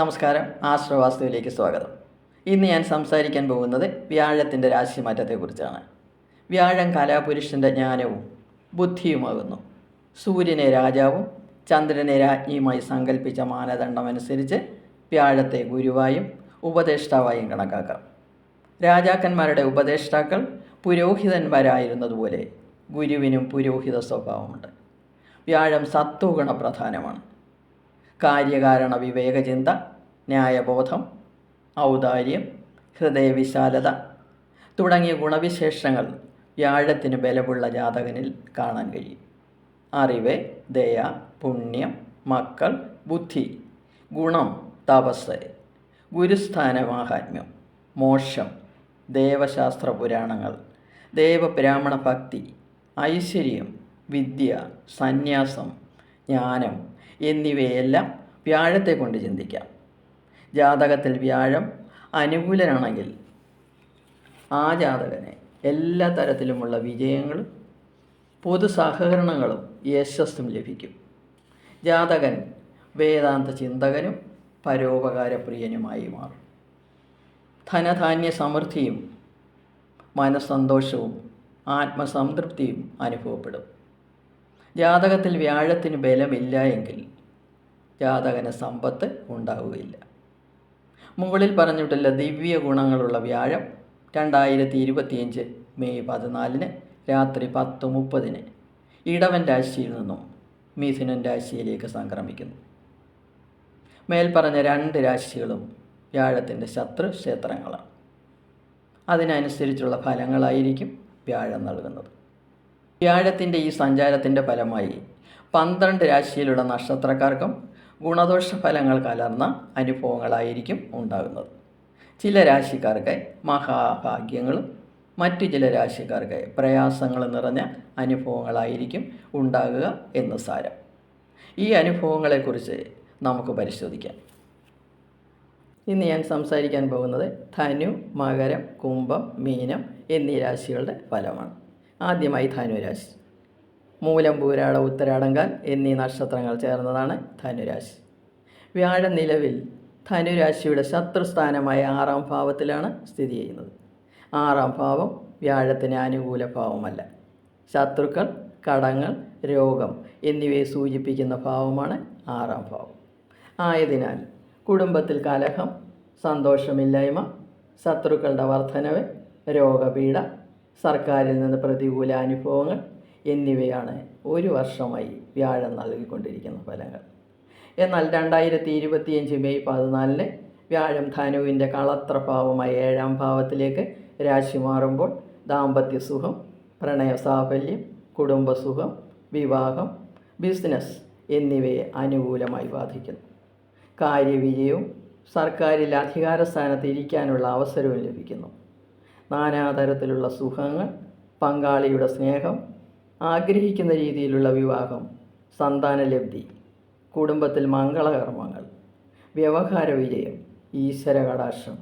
നമസ്കാരം ആശ്രവാസ്തുവിലേക്ക് സ്വാഗതം. ഇന്ന് ഞാൻ സംസാരിക്കാൻ പോകുന്നത് വ്യാഴത്തിന്റെ രാശിമാറ്റത്തെക്കുറിച്ചാണ്. വ്യാഴം കലാപുരുഷന്റെ ജ്ഞാനവും ബുദ്ധിയുമാകുന്നു. സൂര്യനെ രാജാവും ചന്ദ്രനെ രാജ്ഞിയുമായി സങ്കല്പിച്ച മാനദണ്ഡമനുസരിച്ച് വ്യാഴത്തെ ഗുരുവായും ഉപദേഷ്ടാവായും കണക്കാക്കാം. രാജാക്കന്മാരുടെ ഉപദേഷ്ടാക്കൾ പുരോഹിതന്മാരായിരുന്നതുപോലെ ഗുരുവിനും പുരോഹിത സ്വഭാവമുണ്ട്. വ്യാഴം സത്വഗുണ പ്രധാനമാണ് കാര്യകാരണ വിവേകചിന്ത ന്യായബോധം ഔദാര്യം ഹൃദയവിശാലത തുടങ്ങിയ ഗുണവിശേഷങ്ങൾ വ്യാഴത്തിന് ബലമുള്ള ജാതകനിൽ കാണാൻ കഴിയും. അറിവ് ദയ പുണ്യം മക്കൾ ബുദ്ധി ഗുണം തപസ് ഗുരുസ്ഥാന മാഹാത്മ്യം മോക്ഷം ദേവശാസ്ത്ര പുരാണങ്ങൾ ദേവബ്രാഹ്മണ ഭക്തി ഐശ്വര്യം വിദ്യ സന്യാസം ജ്ഞാനം എന്നിവയെല്ലാം വ്യാഴത്തെ കൊണ്ട് ചിന്തിക്കാം. ജാതകത്തിൽ വ്യാഴം അനുകൂലനാണെങ്കിൽ ആ ജാതകനെ എല്ലാ തരത്തിലുമുള്ള വിജയങ്ങളും പൊതു സഹകരണങ്ങളും യശസ്സും ലഭിക്കും. ജാതകൻ വേദാന്ത ചിന്തകനും പരോപകാരപ്രിയനുമായി മാറും. ധനധാന്യ സമൃദ്ധിയും മനസ്സന്തോഷവും ആത്മസംതൃപ്തിയും അനുഭവപ്പെടും. ജാതകത്തിൽ വ്യാഴത്തിന് ബലമില്ല എങ്കിൽ ജാതകന് സമ്പത്ത് ഉണ്ടാവുകയില്ല. മുകളിൽ പറഞ്ഞിട്ടുള്ള ദിവ്യ ഗുണങ്ങളുള്ള വ്യാഴം രണ്ടായിരത്തി ഇരുപത്തിയഞ്ച് മെയ് പതിനാലിന് രാത്രി പത്ത് മുപ്പതിന് ഇടവൻ രാശിയിൽ നിന്നും മിഥുനൻ രാശിയിലേക്ക് സംക്രമിക്കുന്നു. മേൽപ്പറഞ്ഞ രണ്ട് രാശികളും വ്യാഴത്തിന്റെ ശത്രു ക്ഷേത്രങ്ങളാണ്. അതിനനുസരിച്ചുള്ള ഫലങ്ങളായിരിക്കും വ്യാഴം നൽകുന്നത്. വ്യാഴത്തിന്റെ ഈ സഞ്ചാരത്തിന്റെ ഫലമായി പന്ത്രണ്ട് രാശിയിലുള്ള നക്ഷത്രക്കാർക്കും ഗുണദോഷ ഫലങ്ങൾ കലർന്ന അനുഭവങ്ങളായിരിക്കും ഉണ്ടാകുന്നത്. ചില രാശിക്കാർക്ക് മഹാഭാഗ്യങ്ങളും മറ്റു ചില രാശിക്കാർക്ക് പ്രയാസങ്ങൾ നിറഞ്ഞ അനുഭവങ്ങളായിരിക്കും ഉണ്ടാകുക എന്ന് സാരം. ഈ അനുഭവങ്ങളെക്കുറിച്ച് നമുക്ക് പരിശോധിക്കാം. ഇന്ന് ഞാൻ സംസാരിക്കാൻ പോകുന്നത് ധനു മകരം കുംഭം മീനം എന്നീ രാശികളുടെ ഫലമാണ്. ആദ്യമായി ധനുരാശി. മൂലം പൂരാട ഉത്തരാടങ്കാൽ എന്നീ നക്ഷത്രങ്ങൾ ചേർന്നതാണ് ധനുരാശി. വ്യാഴം നിലവിൽ ധനുരാശിയുടെ ശത്രുസ്ഥാനമായ ആറാം ഭാവത്തിലാണ് സ്ഥിതി ചെയ്യുന്നത്. ആറാം ഭാവം വ്യാഴത്തിന് അനുകൂല ഭാവമല്ല. ശത്രുക്കൾ കടങ്ങൾ രോഗം എന്നിവയെ സൂചിപ്പിക്കുന്ന ഭാവമാണ് ആറാം ഭാവം. ആയതിനാൽ കുടുംബത്തിൽ കലഹം സന്തോഷമില്ലായ്മ ശത്രുക്കളുടെ വർധനവ് രോഗപീഠ സർക്കാരിൽ നിന്ന് പ്രതികൂല അനുഭവങ്ങൾ എന്നിവയാണ് ഒരു വർഷമായി വ്യാഴം നൽകിക്കൊണ്ടിരിക്കുന്ന ഫലങ്ങൾ. എന്നാൽ രണ്ടായിരത്തി ഇരുപത്തിയഞ്ച് മെയ് പതിനാലിന് വ്യാഴം ധനുവിന്റെ കളത്രഭാവമായ ഏഴാം ഭാവത്തിലേക്ക് രാശി മാറുമ്പോൾ ദാമ്പത്യ സുഖം പ്രണയ സാഫല്യം കുടുംബസുഖം വിവാഹം ബിസിനസ് എന്നിവയെ അനുകൂലമായി ബാധിക്കുന്നു. കാര്യവിജയവും സർക്കാരിൽ അധികാര സ്ഥാനത്ത് ഇരിക്കാനുള്ള അവസരവും ലഭിക്കുന്നു. നാനാതരത്തിലുള്ള സുഖങ്ങൾ പങ്കാളിയുടെ സ്നേഹം ആഗ്രഹിക്കുന്ന രീതിയിലുള്ള വിവാഹം സന്താനലബ്ധി കുടുംബത്തിൽ മംഗളകർമ്മങ്ങൾ വ്യവഹാര വിജയം ഈശ്വര കടാക്ഷം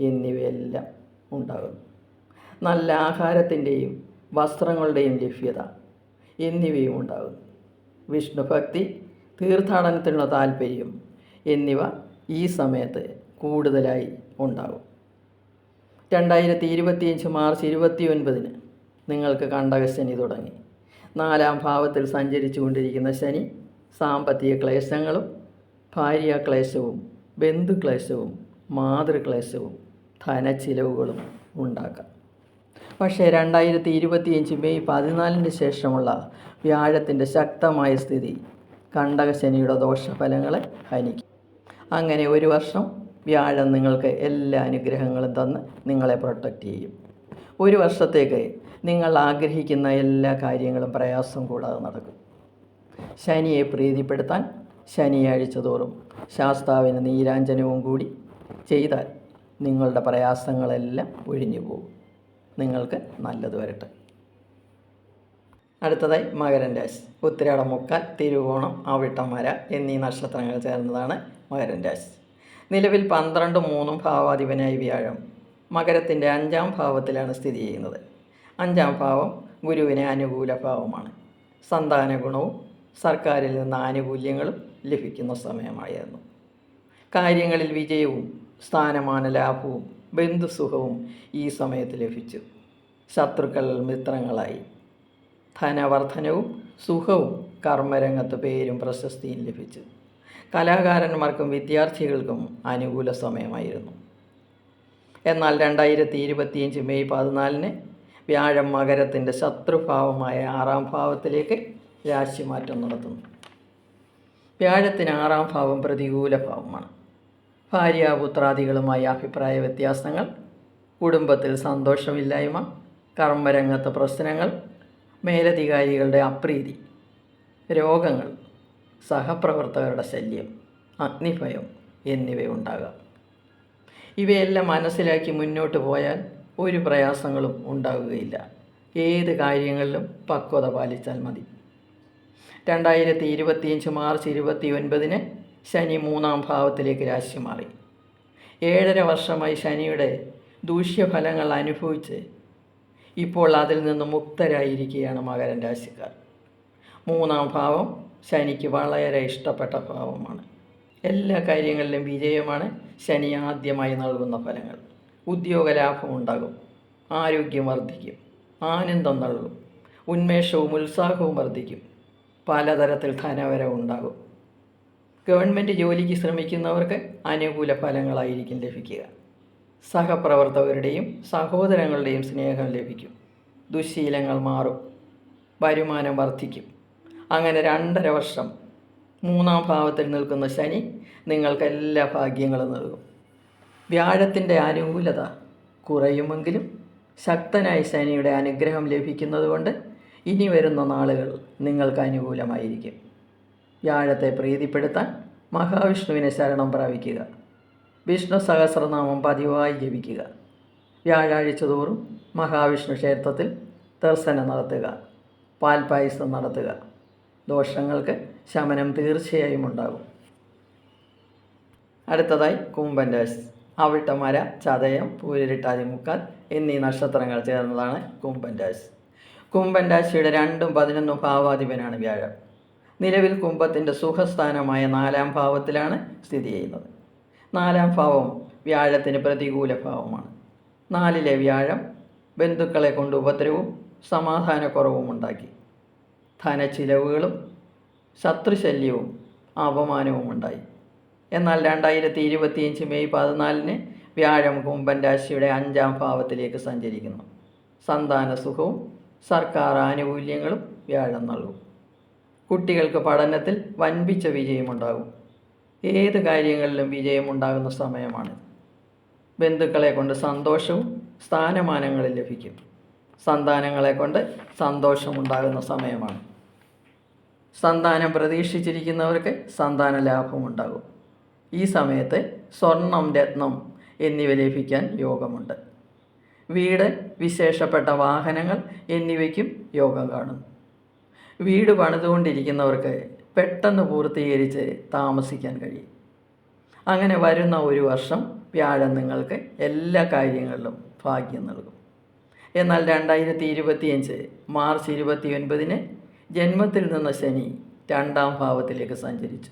എന്നിവയെല്ലാം ഉണ്ടാകുന്നു. നല്ല ആഹാരത്തിന്റെയും വസ്ത്രങ്ങളുടെയും ലഭ്യത എന്നിവയും ഉണ്ടാകുന്നു. വിഷ്ണുഭക്തി തീർത്ഥാടനത്തിനുള്ള താല്പര്യം എന്നിവ ഈ സമയത്ത് കൂടുതലായി ഉണ്ടാകും. രണ്ടായിരത്തി ഇരുപത്തിയഞ്ച് മാർച്ച് ഇരുപത്തി ഒൻപതിന് നിങ്ങൾക്ക് കണ്ടകശനി തുടങ്ങി. നാലാം ഭാവത്തിൽ സഞ്ചരിച്ചു കൊണ്ടിരിക്കുന്ന ശനി സാമ്പത്തിക ക്ലേശങ്ങളും ഭാര്യാക്ലേശവും ബന്ധുക്ലേശവും മാതൃക്ലേശവും ധനച്ചിലവുകളും ഉണ്ടാക്കാം. പക്ഷേ രണ്ടായിരത്തി ഇരുപത്തിയഞ്ച് മെയ് പതിനാലിന് ശേഷമുള്ള വ്യാഴത്തിന്റെ ശക്തമായ സ്ഥിതി കണ്ടകശനിയുടെ ദോഷഫലങ്ങളെ ഹനിക്കും. അങ്ങനെ ഒരു വർഷം വ്യാഴം നിങ്ങൾക്ക് എല്ലാ അനുഗ്രഹങ്ങളും തന്ന് നിങ്ങളെ പ്രൊട്ടക്റ്റ് ചെയ്യും. ഒരു വർഷത്തേക്ക് നിങ്ങൾ ആഗ്രഹിക്കുന്ന എല്ലാ കാര്യങ്ങളും പ്രയാസം കൂടാതെ നടക്കും. ശനിയെ പ്രീതിപ്പെടുത്താൻ ശനിയാഴ്ച തോറും ശാസ്താവിന് നീരാഞ്ജനവും കൂടി ചെയ്താൽ നിങ്ങളുടെ പ്രയാസങ്ങളെല്ലാം ഒഴിഞ്ഞു പോകും. നിങ്ങൾക്ക് നല്ലത് വരട്ടെ. അടുത്തതായി മകരൻ രാശി. ഉത്തിരാടം മുക്കാൽ തിരുവോണം അവിട്ടമര എന്നീ നക്ഷത്രങ്ങൾ ചേർന്നതാണ് മകരൻ രാശി. നിലവിൽ പന്ത്രണ്ട് മൂന്നും ഭാവാധിപനായി വ്യാഴം. മകരത്തിന്റെ അഞ്ചാം ഭാവത്തിലാണ് സ്ഥിതി ചെയ്യുന്നത്. അഞ്ചാം ഭാവം ഗുരുവിന് അനുകൂല ഭാവമാണ്. സന്താന ഗുണവും സർക്കാരിൽ നിന്ന് ആനുകൂല്യങ്ങളും ലഭിക്കുന്ന സമയമായിരുന്നു. കാര്യങ്ങളിൽ വിജയവും സ്ഥാനമാന ലാഭവും ബന്ധുസുഖവും ഈ സമയത്ത് ലഭിച്ചു. ശത്രുക്കൾ മിത്രങ്ങളായി. ധനവർദ്ധനവും സുഖവും കർമ്മരംഗത്ത് പേരും പ്രശസ്തിയും ലഭിച്ചു. കലാകാരന്മാർക്കും വിദ്യാർത്ഥികൾക്കും അനുകൂല സമയമായിരുന്നു. എന്നാൽ രണ്ടായിരത്തി ഇരുപത്തിയഞ്ച് മെയ് പതിനാലിന് വ്യാഴം മകരത്തിന്റെ ശത്രുഭാവമായ ആറാം ഭാവത്തിലേക്ക് രാശിമാറ്റം നടത്തുന്നു. വ്യാഴത്തിന് ആറാം ഭാവം പ്രതികൂല ഭാവമാണ്. ഭാര്യാപുത്രാദികളുമായി അഭിപ്രായ വ്യത്യാസങ്ങൾ കുടുംബത്തിൽ സന്തോഷമില്ലായ്മ കർമ്മരംഗത്ത് പ്രശ്നങ്ങൾ മേലധികാരികളുടെ അപ്രീതി രോഗങ്ങൾ സഹപ്രവർത്തകരുടെ ശല്യം അഗ്നിഭയം എന്നിവയുണ്ടാകാം. ഇവയെല്ലാം മനസ്സിലാക്കി മുന്നോട്ട് പോയാൽ ഒരു പ്രയാസങ്ങളും ഉണ്ടാകുകയില്ല. ഏത് കാര്യങ്ങളിലും പക്വത പാലിച്ചാൽ മതി. രണ്ടായിരത്തി ഇരുപത്തിയഞ്ച് മാർച്ച് ഇരുപത്തി ഒൻപതിന് ശനി മൂന്നാം ഭാവത്തിലേക്ക് രാശി മാറി. ഏഴര വർഷമായി ശനിയുടെ ദൂഷ്യഫലങ്ങൾ അനുഭവിച്ച് ഇപ്പോൾ അതിൽ നിന്ന് മുക്തരായിരിക്കുകയാണ് മകരൻ രാശിക്കാർ. മൂന്നാം ഭാവം ശനിക്ക് വളരെ ഇഷ്ടപ്പെട്ട ഭാവമാണ്. എല്ലാ കാര്യങ്ങളിലും വിജയമാണ് ശനി ആദ്യമായി നൽകുന്ന ഫലങ്ങൾ. ഉദ്യോഗ ലാഭം ഉണ്ടാകും ആരോഗ്യം വർദ്ധിക്കും ആനന്ദം നൽകും ഉന്മേഷവും ഉത്സാഹവും വർദ്ധിക്കും പലതരത്തിൽ ധനവരവ് ഉണ്ടാകും. ഗവൺമെന്റ് ജോലിക്ക് ശ്രമിക്കുന്നവർക്ക് അനുകൂല ഫലങ്ങളായിരിക്കും ലഭിക്കുക. സഹപ്രവർത്തകരുടെയും സഹോദരങ്ങളുടെയും സ്നേഹം ലഭിക്കും. ദുശ്ശീലങ്ങൾ മാറും വരുമാനം വർദ്ധിക്കും. അങ്ങനെ രണ്ടര വർഷം മൂന്നാം ഭാവത്തിൽ നിൽക്കുന്ന ശനി നിങ്ങൾക്ക് എല്ലാ ഭാഗ്യങ്ങളും നൽകും. വ്യാഴത്തിന്റെ അനുകൂലത കുറയുമെങ്കിലും ശക്തനായ ശനിയുടെ അനുഗ്രഹം ലഭിക്കുന്നതുകൊണ്ട് ഇനി വരുന്ന നാളുകൾ നിങ്ങൾക്ക് അനുകൂലമായിരിക്കും. വ്യാഴത്തെ പ്രീതിപ്പെടുത്താൻ മഹാവിഷ്ണുവിനെ ശരണം പ്രാപിക്കുക. വിഷ്ണു സഹസ്രനാമം പതിവായി ജപിക്കുക. വ്യാഴാഴ്ച തോറും മഹാവിഷ്ണു ക്ഷേത്രത്തിൽ ദർശനം നടത്തുക. പാൽപായസം നടത്തുക. ദോഷങ്ങൾക്ക് ശമനം തീർച്ചയായും ഉണ്ടാകും. അടുത്തതായി കുംഭൻ രാശി അവിട്ടമര ചതയം പൂരിട്ടാതി മുക്കാൽ എന്നീ നക്ഷത്രങ്ങൾ ചേർന്നതാണ് കുംഭൻ രാശി കുംഭൻ രാശിയുടെ രണ്ടും പതിനൊന്നും ഭാവാധിപനാണ് വ്യാഴം. നിലവിൽ കുംഭത്തിന്റെ സുഖസ്ഥാനമായ നാലാം ഭാവത്തിലാണ് സ്ഥിതി ചെയ്യുന്നത്. നാലാം ഭാവം വ്യാഴത്തിന് പ്രതികൂല ഭാവമാണ്. നാലിലെ വ്യാഴം ബന്ധുക്കളെ കൊണ്ട് ഉപദ്രവവും സമാധാനക്കുറവും ഉണ്ടാക്കി. ധനച്ചിലവുകളും ശത്രുശല്യവും അപമാനവും ഉണ്ടായി. എന്നാൽ രണ്ടായിരത്തി ഇരുപത്തിയഞ്ച് മെയ് പതിനാലിന് വ്യാഴം കുംഭൻ രാശിയുടെ അഞ്ചാം ഭാവത്തിലേക്ക് സഞ്ചരിക്കുന്നു. സന്താന സുഖവും സർക്കാർ ആനുകൂല്യങ്ങളും വ്യാഴം നൽകും. കുട്ടികൾക്ക് പഠനത്തിൽ വൻപിച്ച വിജയമുണ്ടാകും. ഏത് കാര്യങ്ങളിലും വിജയമുണ്ടാകുന്ന സമയമാണ് ബന്ധുക്കളെ കൊണ്ട് സന്തോഷവും സ്ഥാനമാനങ്ങളും ലഭിക്കും. സന്താനങ്ങളെ കൊണ്ട് സന്തോഷമുണ്ടാകുന്ന സമയമാണ്. സന്താനം പ്രതീക്ഷിച്ചിരിക്കുന്നവർക്ക് സന്താന ലാഭമുണ്ടാകും. ഈ സമയത്ത് സ്വർണം രത്നം എന്നിവ ലഭിക്കാൻ യോഗമുണ്ട്. വീട് വിശേഷപ്പെട്ട വാഹനങ്ങൾ എന്നിവയ്ക്കും യോഗം കാണും. വീട് പണിതുകൊണ്ടിരിക്കുന്നവർക്ക് പെട്ടെന്ന് പൂർത്തീകരിച്ച് താമസിക്കാൻ കഴിയും. അങ്ങനെ വരുന്ന ഒരു വർഷം വ്യാഴം നിങ്ങൾക്ക് എല്ലാ കാര്യങ്ങളിലും ഭാഗ്യം നൽകും. എന്നാൽ രണ്ടായിരത്തി ഇരുപത്തിയഞ്ച് മാർച്ച് ഇരുപത്തി ഒൻപതിന് ജന്മത്തിൽ നിന്ന ശനി രണ്ടാം ഭാവത്തിലേക്ക് സഞ്ചരിച്ചു.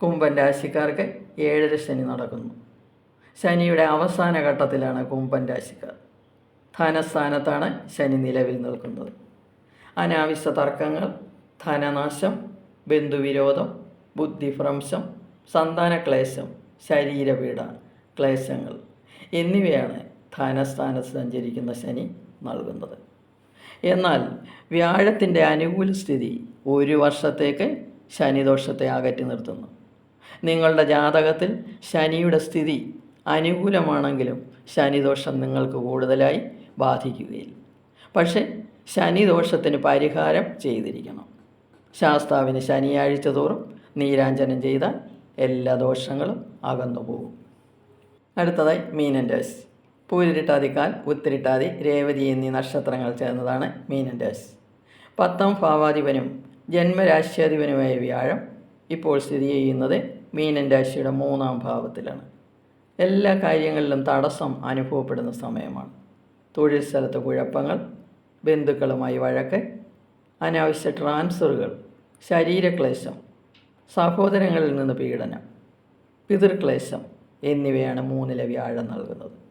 കുംഭൻ രാശിക്കാർക്ക് ഏഴര ശനി നടക്കുന്നു. ശനിയുടെ അവസാന ഘട്ടത്തിലാണ് കുംഭൻ രാശിക്കാർ. ധനസ്ഥാനത്താണ് ശനി നിലവിൽ നിൽക്കുന്നത്. അനാവശ്യ തർക്കങ്ങൾ ധനനാശം ബന്ധുവിരോധം ബുദ്ധിഭ്രംശം സന്താനക്ലേശം ശരീരപീഡ ക്ലേശങ്ങൾ എന്നിവയാണ് ധനസ്ഥാനത്ത് സഞ്ചരിക്കുന്ന ശനി നൽകുന്നത്. എന്നാൽ വ്യാഴത്തിന്റെ അനുകൂല സ്ഥിതി ഒരു വർഷത്തേക്ക് ശനിദോഷത്തെ അകറ്റി നിർത്തുന്നു. നിങ്ങളുടെ ജാതകത്തിൽ ശനിയുടെ സ്ഥിതി അനുകൂലമാണെങ്കിലും ശനിദോഷം നിങ്ങൾക്ക് കൂടുതലായി ബാധിക്കുകയില്ല. പക്ഷേ ശനിദോഷത്തിന് പരിഹാരം ചെയ്തിരിക്കണം. ശാസ്താവിന് ശനിയാഴ്ച തോറും നീരാഞ്ജനം ചെയ്താൽ എല്ലാ ദോഷങ്ങളും അകന്നു പോകും അടുത്തതായി മീനൻ രാശി പൂരിട്ടാതിക്കാൽ ഉത്തിരിട്ടാതി രേവതി എന്നീ നക്ഷത്രങ്ങൾ ചേർന്നതാണ് മീനൻ രാശി പത്താം ഭാവാധിപനും ജന്മരാശ്യാധിപനുമായ വ്യാഴം ഇപ്പോൾ സ്ഥിതി ചെയ്യുന്നത് മീനൻ രാശിയുടെ മൂന്നാം ഭാവത്തിലാണ്. എല്ലാ കാര്യങ്ങളിലും തടസ്സം അനുഭവപ്പെടുന്ന സമയമാണ്. തൊഴിൽ സ്ഥലത്ത് കുഴപ്പങ്ങൾ ബന്ധുക്കളുമായി വഴക്ക് അനാവശ്യ ട്രാൻസ്ഫറുകൾ ശരീരക്ലേശം സഹോദരങ്ങളിൽ നിന്ന് പീഡനം പിതൃക്ലേശം എന്നിവയാണ് മൂന്നിലെ വ്യാഴം നൽകുന്നത്.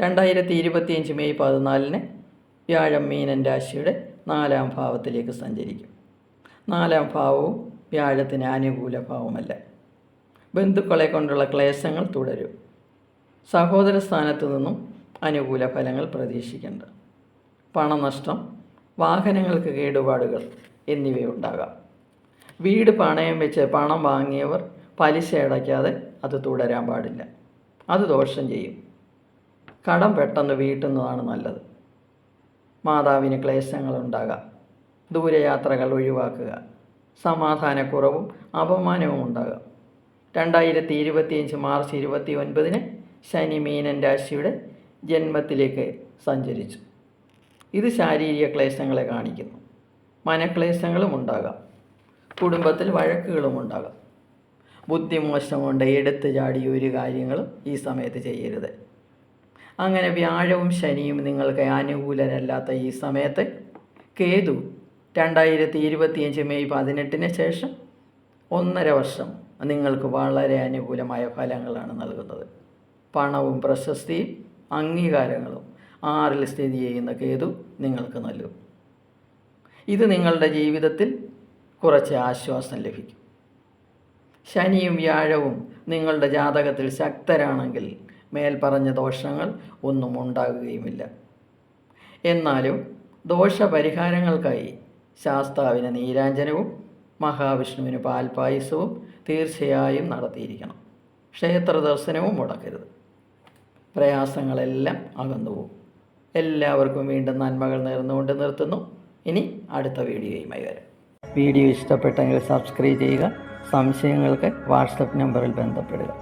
രണ്ടായിരത്തി ഇരുപത്തിയഞ്ച് മെയ് പതിനാലിന് വ്യാഴം മീനൻ രാശിയുടെ നാലാം ഭാവത്തിലേക്ക് സഞ്ചരിക്കും. നാലാം ഭാവവും വ്യാഴത്തിന് അനുകൂല ഭാവമല്ല. ബന്ധുക്കളെ കൊണ്ടുള്ള ക്ലേശങ്ങൾ തുടരും. സഹോദര സ്ഥാനത്തു നിന്നും അനുകൂല ഫലങ്ങൾ പ്രതീക്ഷിക്കേണ്ട. പണനഷ്ടം വാഹനങ്ങൾക്ക് കേടുപാടുകൾ എന്നിവയുണ്ടാകാം. വീട് പണയം വെച്ച് പണം വാങ്ങിയവർ പലിശ അടയ്ക്കാതെ അത് തുടരാൻ പാടില്ല. അത് ദോഷം ചെയ്യും. കടം പെട്ടെന്ന് വീട്ടുന്നതാണ് നല്ലത്. മാതാവിന് ക്ലേശങ്ങളുണ്ടാകാം. ദൂരയാത്രകൾ ഒഴിവാക്കുക. സമാധാനക്കുറവും അപമാനവും ഉണ്ടാകാം. രണ്ടായിരത്തി ഇരുപത്തിയഞ്ച് മാർച്ച് ഇരുപത്തി ഒൻപതിന് ശനി മീനൻ രാശിയുടെ ജന്മത്തിലേക്ക് സഞ്ചരിച്ചു. ഇത് ശാരീരിക ക്ലേശങ്ങളെ കാണിക്കുന്നു. മനക്ലേശങ്ങളും ഉണ്ടാകാം. കുടുംബത്തിൽ വഴക്കുകളും ഉണ്ടാകാം. ബുദ്ധിമോശം കൊണ്ട് എടുത്തു ചാടിയ ഒരു കാര്യങ്ങളും ഈ സമയത്ത് ചെയ്യരുത്. അങ്ങനെ വ്യാഴവും ശനിയും നിങ്ങൾക്ക് അനുകൂലനല്ലാത്ത ഈ സമയത്ത്. കേതു രണ്ടായിരത്തി ഇരുപത്തിയഞ്ച് മെയ് പതിനെട്ടിന് ശേഷം ഒന്നര വർഷം നിങ്ങൾക്ക് വളരെ അനുകൂലമായ ഫലങ്ങളാണ് നൽകുന്നത്. പണവും പ്രശസ്തിയും അംഗീകാരങ്ങളും ആറിൽ സ്ഥിതി ചെയ്യുന്ന കേതു നിങ്ങൾക്ക് നൽകും. ഇത് നിങ്ങളുടെ ജീവിതത്തിൽ കുറച്ച് ആശ്വാസം ലഭിക്കും. ശനിയും വ്യാഴവും നിങ്ങളുടെ ജാതകത്തിൽ ശക്തരാണെങ്കിൽ മേൽപ്പറഞ്ഞ ദോഷങ്ങൾ ഒന്നും ഉണ്ടാകുകയുമില്ല. എന്നാലും ദോഷപരിഹാരങ്ങൾക്കായി ശാസ്താവിന് നീരാഞ്ജനവും മഹാവിഷ്ണുവിന് പാൽപായസവും തീർച്ചയായും നടത്തിയിരിക്കണം. ക്ഷേത്ര ദർശനവും മുടക്കരുത്. പ്രയാസങ്ങളെല്ലാം അകന്നുപോകും. എല്ലാവർക്കും വീണ്ടും നന്മകൾ നേർന്നുകൊണ്ട് നിർത്തുന്നു. ഇനി അടുത്ത വീഡിയോയുമായി വരാം. വീഡിയോ ഇഷ്ടപ്പെട്ടെങ്കിൽ സബ്സ്ക്രൈബ് ചെയ്യുക സംശയങ്ങൾക്ക് വാട്സപ്പ് നമ്പറിൽ ബന്ധപ്പെടുക.